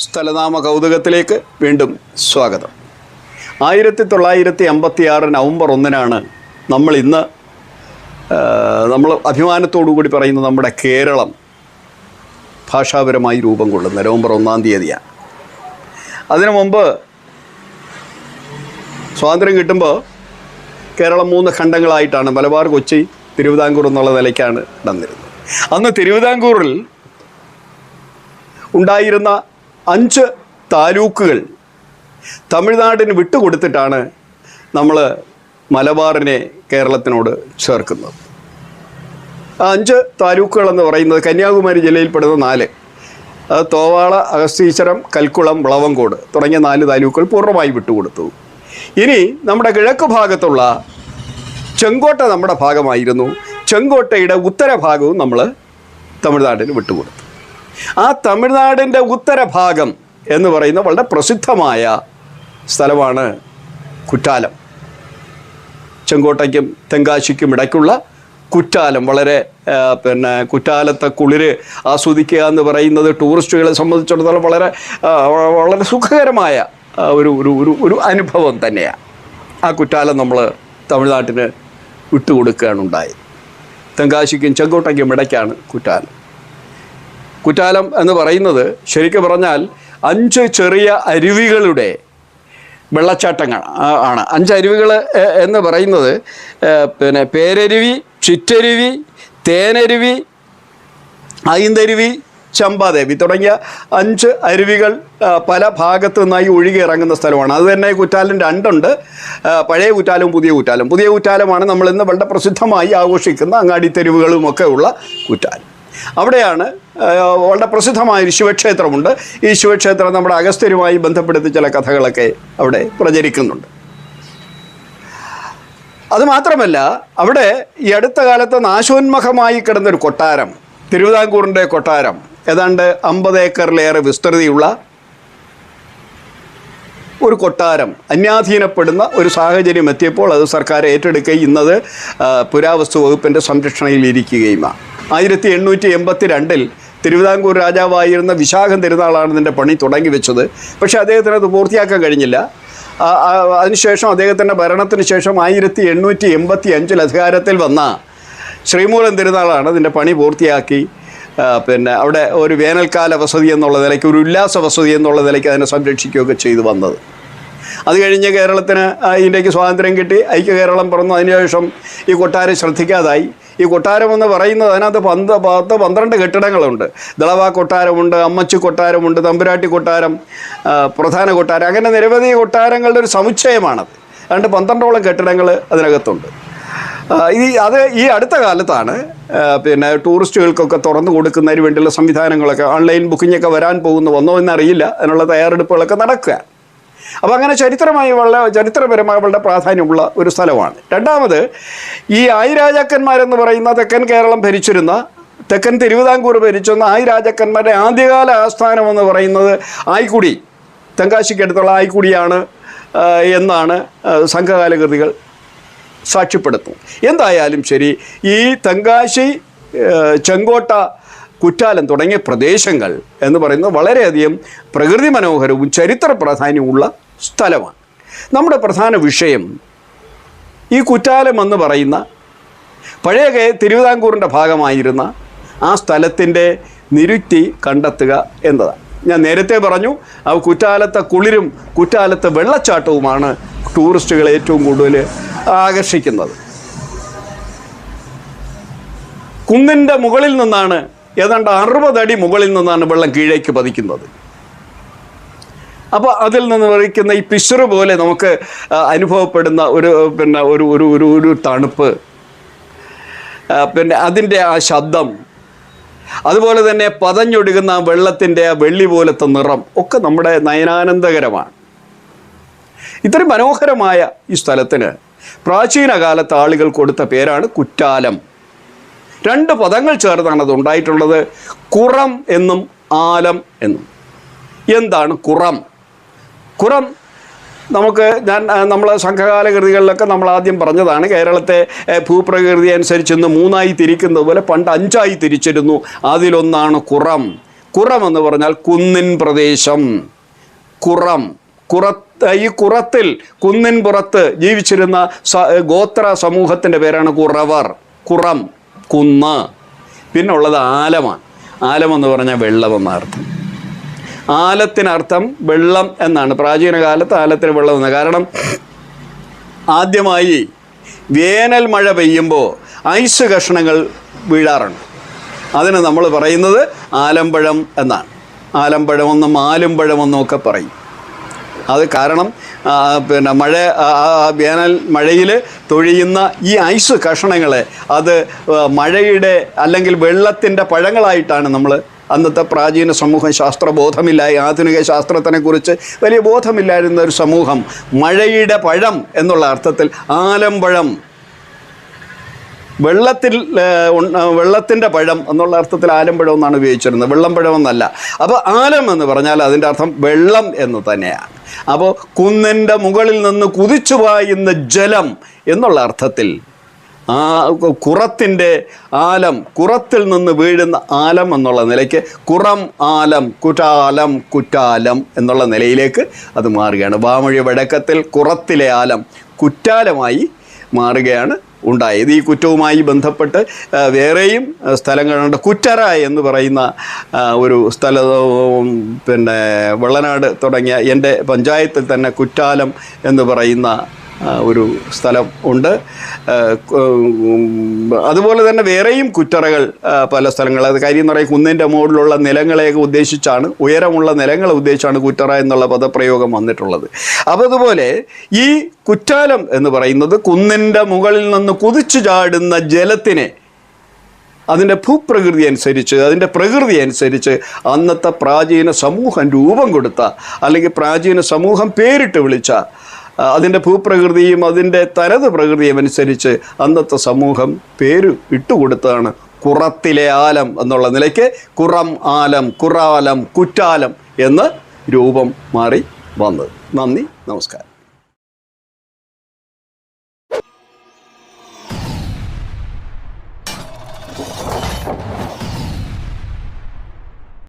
സ്ഥലനാമ കൗതുകത്തിലേക്ക് വീണ്ടും സ്വാഗതം. ആയിരത്തി തൊള്ളായിരത്തി അമ്പത്തി ആറ് നവംബർ ഒന്നിനാണ് നമ്മൾ ഇന്ന് നമ്മൾ അഭിമാനത്തോടു കൂടി പറയുന്ന നമ്മുടെ കേരളം ഭാഷാപരമായി രൂപം കൊള്ളുന്ന നവംബർ ഒന്നാം തീയതിയാണ്. അതിനു മുമ്പ് സ്വാതന്ത്ര്യം കിട്ടുമ്പോൾ കേരളം മൂന്ന് ഖണ്ഡങ്ങളായിട്ടാണ് മലബാർ കൊച്ചി തിരുവിതാംകൂർ എന്നുള്ള നിലയ്ക്കാണ് നടന്നിരുന്നത്. അന്ന് തിരുവിതാംകൂറിൽ ഉണ്ടായിരുന്ന അഞ്ച് താലൂക്കുകൾ തമിഴ്നാടിന് വിട്ടുകൊടുത്തിട്ടാണ് നമ്മൾ മലബാറിനെ കേരളത്തിനോട് ചേർക്കുന്നത്. ആ അഞ്ച് താലൂക്കുകൾ എന്ന് പറയുന്നത് കന്യാകുമാരി ജില്ലയിൽപ്പെടുന്ന നാല് അത് തോവാള അഗസ്തീശ്വരം കൽക്കുളം വിളവങ്കോട് തുടങ്ങിയ നാല് താലൂക്കുകൾ പൂർണമായി വിട്ടുകൊടുത്തു. ഇനി നമ്മുടെ കിഴക്ക് ഭാഗത്തുള്ള ചെങ്കോട്ട നമ്മുടെ ഭാഗമായിരുന്നു. ചെങ്കോട്ടയുടെ ഉത്തരഭാഗവും നമ്മൾ തമിഴ്നാട്ടിന് വിട്ടുകൊടുത്തു. ആ തമിഴ്നാടിന്റെ ഉത്തരഭാഗം എന്ന് പറയുന്ന വളരെ പ്രസിദ്ധമായ സ്ഥലമാണ് കുറ്റാലം. ചെങ്കോട്ടയ്ക്കും തെങ്കാശിക്കും ഇടയ്ക്കുള്ള കുറ്റാലം. വളരെ പിന്നെ കുറ്റാലത്തെ കുളിര് ആസ്വദിക്കുക എന്ന് പറയുന്നത് ടൂറിസ്റ്റുകളെ സംബന്ധിച്ചിടത്തോളം വളരെ വളരെ സുഖകരമായ ഒരു ഒരു ഒരു ഒരു അനുഭവം തന്നെയാണ് ആ കുറ്റാലം നമ്മൾ തമിഴ്നാട്ടിന് വിട്ടുകൊടുക്കുകയാണ് ഉണ്ടായി തെങ്കാശിക്കും ചെങ്കോട്ടയ്ക്കും ഇടയ്ക്കാണ് കുറ്റാലം. കുറ്റാലം എന്ന് പറയുന്നത് ശരിക്കും പറഞ്ഞാൽ അഞ്ച് ചെറിയ അരുവികളുടെ വെള്ളച്ചാട്ടങ്ങൾ ആണ്. അഞ്ച് അരുവികൾ എന്ന് പറയുന്നത് പിന്നെ പേരരുവി ചുറ്റരുവി തേനരുവി ഐന്തരുവി ചമ്പാദേവി തുടങ്ങിയ അഞ്ച് അരുവികൾ പല ഭാഗത്തു നിന്നായി ഒഴുകി ഇറങ്ങുന്ന സ്ഥലമാണ്. അതുതന്നെ കുറ്റാലം രണ്ടുണ്ട്. പഴയ കുറ്റാലും പുതിയ കുറ്റാലും പുതിയ കുറ്റാലമാണ് നമ്മൾ ഇന്ന് വളരെ പ്രസിദ്ധമായി ആഘോഷിക്കുന്ന അങ്ങാടി തെരുവുകളുമൊക്കെ ഉള്ള കുറ്റാലം. അവിടെയാണ് വളരെ പ്രസിദ്ധമായൊരു ശിവക്ഷേത്രമുണ്ട്. ഈ ശിവക്ഷേത്രം നമ്മുടെ അഗസ്ത്യരുമായി ബന്ധപ്പെടുത്തി ചില കഥകളൊക്കെ അവിടെ പ്രചരിക്കുന്നുണ്ട്. അതുമാത്രമല്ല അവിടെ ഈ അടുത്ത കാലത്ത് നാശോന്മുഖമായി കിടന്നൊരു കൊട്ടാരം തിരുവിതാംകൂറിന്റെ കൊട്ടാരം ഏതാണ്ട് അമ്പത് ഏക്കറിലേറെ വിസ്തൃതിയുള്ള ഒരു കൊട്ടാരം അന്യാധീനപ്പെടുന്ന ഒരു സാഹചര്യം എത്തിയപ്പോൾ അത് സർക്കാർ ഏറ്റെടുക്കുകയും ഇന്നത് പുരാവസ്തു വകുപ്പിന്റെ സംരക്ഷണയിൽ ഇരിക്കുകയുമാണ്. ആയിരത്തി എണ്ണൂറ്റി എൺപത്തി രണ്ടിൽ തിരുവിതാംകൂർ രാജാവായിരുന്ന വിശാഖം തിരുനാളാണ് ഇതിന്റെ പണി തുടങ്ങി വെച്ചത്. പക്ഷേ അദ്ദേഹത്തിന് അത് പൂർത്തിയാക്കാൻ കഴിഞ്ഞില്ല. അതിനുശേഷം അദ്ദേഹത്തിന്റെ ഭരണത്തിന് ശേഷം ആയിരത്തി എണ്ണൂറ്റി എൺപത്തി അഞ്ചിൽ അധികാരത്തിൽ വന്ന ശ്രീമൂലം തിരുനാളാണ് ഇതിന്റെ പണി പൂർത്തിയാക്കി. പിന്നെ അവിടെ ഒരു വേനൽക്കാല വസതി എന്നുള്ള നിലയ്ക്ക് ഒരു ഉല്ലാസ വസതി എന്നുള്ള നിലയ്ക്ക് അതിനെ സംരക്ഷിക്കുകയൊക്കെ ചെയ്തു വന്നത്. അത് കഴിഞ്ഞ് കേരളത്തിന് ഇന്ത്യയ്ക്ക് സ്വാതന്ത്ര്യം കിട്ടി. ഐക്യ കേരളം പിറന്നു. അതിനുശേഷം ഈ കൊട്ടാരം ശ്രദ്ധിക്കാതായി. ഈ കൊട്ടാരമെന്ന് പറയുന്നത് അതിനകത്ത് പന്ത് പത്ത് പന്ത്രണ്ട് കെട്ടിടങ്ങളുണ്ട്. ദളവ കൊട്ടാരമുണ്ട് അമ്മച്ചു കൊട്ടാരമുണ്ട് തമ്പുരാട്ടി കൊട്ടാരം പ്രധാന കൊട്ടാരം. അങ്ങനെ നിരവധി കൊട്ടാരങ്ങളുടെ ഒരു സമുച്ചയമാണത്. അതുകൊണ്ട് പന്ത്രണ്ടോളം കെട്ടിടങ്ങൾ അതിനകത്തുണ്ട്. ഈ അത് ഈ അടുത്ത കാലത്താണ് പിന്നെ ടൂറിസ്റ്റുകൾക്കൊക്കെ തുറന്നു കൊടുക്കുന്നതിന് വേണ്ടിയുള്ള സംവിധാനങ്ങളൊക്കെ ഓൺലൈൻ ബുക്കിംഗ് ഒക്കെ വരാൻ പോകുന്നു വന്നോ എന്നറിയില്ല. അതിനുള്ള തയ്യാറെടുപ്പുകളൊക്കെ നടക്കുക. അപ്പോൾ അങ്ങനെ ചരിത്രമായി വളരെ ചരിത്രപരമായി വളരെ പ്രാധാന്യമുള്ള ഒരു സ്ഥലമാണ്. രണ്ടാമത് ഈ ആയിരാജാക്കന്മാരെന്ന് പറയുന്ന തെക്കൻ കേരളം ഭരിച്ചിരുന്ന തെക്കൻ തിരുവിതാംകൂർ ഭരിച്ചിരുന്ന ആയിരാജാക്കന്മാരുടെ ആദ്യകാല ആസ്ഥാനം എന്ന് പറയുന്നത് ആയിക്കുടി. തെങ്കാശിക്കടുത്തുള്ള ആയിക്കുടിയാണ് എന്നാണ് സംഘകാല കൃതികൾ സാക്ഷ്യപ്പെടുത്തും എന്തായാലും ശരി ഈ തെങ്കാശി ചെങ്കോട്ട കുറ്റാലം തുടങ്ങിയ പ്രദേശങ്ങൾ എന്ന് പറയുന്നത് വളരെയധികം പ്രകൃതി മനോഹരവും ചരിത്ര പ്രാധാന്യമുള്ള സ്ഥലമാണ്. നമ്മുടെ പ്രധാന വിഷയം ഈ കുറ്റാലം എന്ന് പറയുന്ന പഴയ തിരുവിതാംകൂറിന്റെ ഭാഗമായിരുന്ന ആ സ്ഥലത്തിന്റെ നിരുക്തി കണ്ടെത്തുക എന്നതാണ്. ഞാൻ നേരത്തെ പറഞ്ഞു ആ കുറ്റാലത്തെ കുളിരും കുറ്റാലത്തെ വെള്ളച്ചാട്ടവുമാണ് ടൂറിസ്റ്റുകളെ ഏറ്റവും കൂടുതൽ ആകർഷിക്കുന്നത്. കുന്നിന്റെ മുകളിൽ നിന്നാണ് ഏതാണ്ട് അറുപതടി മുകളിൽ നിന്നാണ് വെള്ളം കീഴേക്ക് പതിക്കുന്നത്. അപ്പോൾ അതിൽ നിന്ന് വഹിക്കുന്ന ഈ പിശറു പോലെ നമുക്ക് അനുഭവപ്പെടുന്ന ഒരു പിന്നെ ഒരു ഒരു ഒരു ഒരു തണുപ്പ്. പിന്നെ അതിന്റെ ആ ശബ്ദം. അതുപോലെ തന്നെ പതഞ്ഞൊഴുകുന്ന ആ വെള്ളത്തിന്റെ ആ വെള്ളി പോലത്തെ നിറം ഒക്കെ നമ്മുടെ നയനാനന്ദകരമാണ്. ഇത്രയും മനോഹരമായ ഈ സ്ഥലത്തിന് പ്രാചീന കാലത്ത് ആളുകൾ കൊടുത്ത പേരാണ് കുറ്റാലം. രണ്ട് പദങ്ങൾ ചേർന്നാണ് അത് ഉണ്ടായിട്ടുള്ളത് കുറം എന്നും ആലം എന്നും. എന്താണ് കുറം? കുറം. നമുക്ക് ഞാൻ നമ്മൾ സംഘകാല കൃതികളിലൊക്കെ നമ്മൾ ആദ്യം പറഞ്ഞതാണ് കേരളത്തെ ഭൂപ്രകൃതി അനുസരിച്ച് ഇന്ന് മൂന്നായി തിരിക്കുന്നത് പോലെ പണ്ട് അഞ്ചായി തിരിച്ചിരുന്നു. അതിലൊന്നാണ് കുറം. കുറം എന്ന് പറഞ്ഞാൽ കുന്നിൻ പ്രദേശം. കുറം. കുറത്ത് ഈ കുറത്തിൽ കുന്നിൻ പുറത്ത് ജീവിച്ചിരുന്ന ഗോത്ര സമൂഹത്തിന്റെ പേരാണ് കുറവർ. കുറം. കുന്ന്. പിന്നെ ഉള്ളത് ആലമാണ് ആലമെന്ന് പറഞ്ഞാൽ വെള്ളം അർത്ഥം. ആലത്തിനർത്ഥം വെള്ളം എന്നാണ്. പ്രാചീന കാലത്ത് ആലത്തിന് വെള്ളം എന്ന് കാരണം ആദ്യമായി വേനൽ മഴ പെയ്യുമ്പോൾ ഐസ് കഷ്ണങ്ങൾ വീഴാറുണ്ട്. അതിന് നമ്മൾ പറയുന്നത് ആലമ്പഴം എന്നാണ്. ആലമ്പഴമെന്നും ആലുംപഴമെന്നും ഒക്കെ പറയും. അത് കാരണം പിന്നെ മഴ വേനൽ മഴയിൽ തൊഴിയുന്ന ഈ ഐസ് കഷണങ്ങളെ അത് മഴയുടെ അല്ലെങ്കിൽ വെള്ളത്തിന്റെ പഴങ്ങളായിട്ടാണ് നമ്മൾ അന്നത്തെ പ്രാചീന സമൂഹം ശാസ്ത്രബോധമില്ല. ഈ ആധുനിക ശാസ്ത്രത്തിനെക്കുറിച്ച് വലിയ ബോധമില്ലായിരുന്ന ഒരു സമൂഹം മഴയുടെ പഴം എന്നുള്ള അർത്ഥത്തിൽ ആലമ്പഴം വെള്ളത്തിൽ വെള്ളത്തിന്റെ പഴം എന്നുള്ള അർത്ഥത്തിൽ ആലമ്പഴം എന്നാണ് ഉപയോഗിച്ചിരുന്നത്. വെള്ളം പഴം എന്നല്ല. അപ്പോൾ ആലം എന്ന് പറഞ്ഞാൽ അതിന്റെ അർത്ഥം വെള്ളം എന്ന് തന്നെയാണ്. അപ്പോൾ കുന്നിന്റെ മുകളിൽ നിന്ന് കുതിച്ചു പായുന്ന ജലം എന്നുള്ള അർത്ഥത്തിൽ ആ കുറത്തിന്റെ ആലം കുറത്തിൽ നിന്ന് വീഴുന്ന ആലം എന്നുള്ള നിലയ്ക്ക് കുറം ആലം കുറ്റാലം കുറ്റാലം എന്നുള്ള നിലയിലേക്ക് അത് മാറുകയാണ്. വാമൊഴി വടക്കത്തിൽ കുറത്തിലെ ആലം കുറ്റാലമായി മാറുകയാണ് ഉണ്ടായത്. ഈ കുറ്റവുമായി ബന്ധപ്പെട്ട് വേറെയും സ്ഥലങ്ങളുണ്ട്. കുറ്ററ എന്ന് പറയുന്ന ഒരു സ്ഥല പിന്നെ വെള്ളനാട് തുടങ്ങിയ എന്റെ പഞ്ചായത്തിൽ തന്നെ കുറ്റാലം എന്ന് പറയുന്ന ഒരു സ്ഥലം ഉണ്ട്. അതുപോലെ തന്നെ വേറെയും കുറ്ററകൾ പല സ്ഥലങ്ങൾ. അത് കാര്യം എന്ന് പറയുന്നത് കുന്നിന്റെ മുകളിലുള്ള നിലങ്ങളെയൊക്കെ ഉദ്ദേശിച്ചാണ് ഉയരമുള്ള നിലങ്ങളെ ഉദ്ദേശിച്ചാണ് കുറ്ററ എന്നുള്ള പദപ്രയോഗം വന്നിട്ടുള്ളത്. അപ്പോൾ അതുപോലെ ഈ കുറ്റാലം എന്ന് പറയുന്നത് കുന്നിന്റെ മുകളിൽ നിന്ന് കുതിച്ചു ചാടുന്ന ജലത്തിനെ അതിന്റെ ഭൂപ്രകൃതി അനുസരിച്ച് അതിന്റെ പ്രകൃതി അനുസരിച്ച് അന്നത്തെ പ്രാചീന സമൂഹം രൂപം കൊടുത്ത അല്ലെങ്കിൽ പ്രാചീന സമൂഹം പേരിട്ട് വിളിച്ച അതിന്റെ ഭൂപ്രകൃതിയും അതിന്റെ തനത് പ്രകൃതിയും അനുസരിച്ച് അന്നത്തെ സമൂഹം പേര് ഇട്ടുകൊടുത്തതാണ് കുറത്തിലെ ആലം എന്നുള്ള നിലയ്ക്ക് കുറം ആലം കുറാലം കുറ്റാലം എന്ന് രൂപം മാറി വന്നത്. നന്ദി നമസ്കാരം.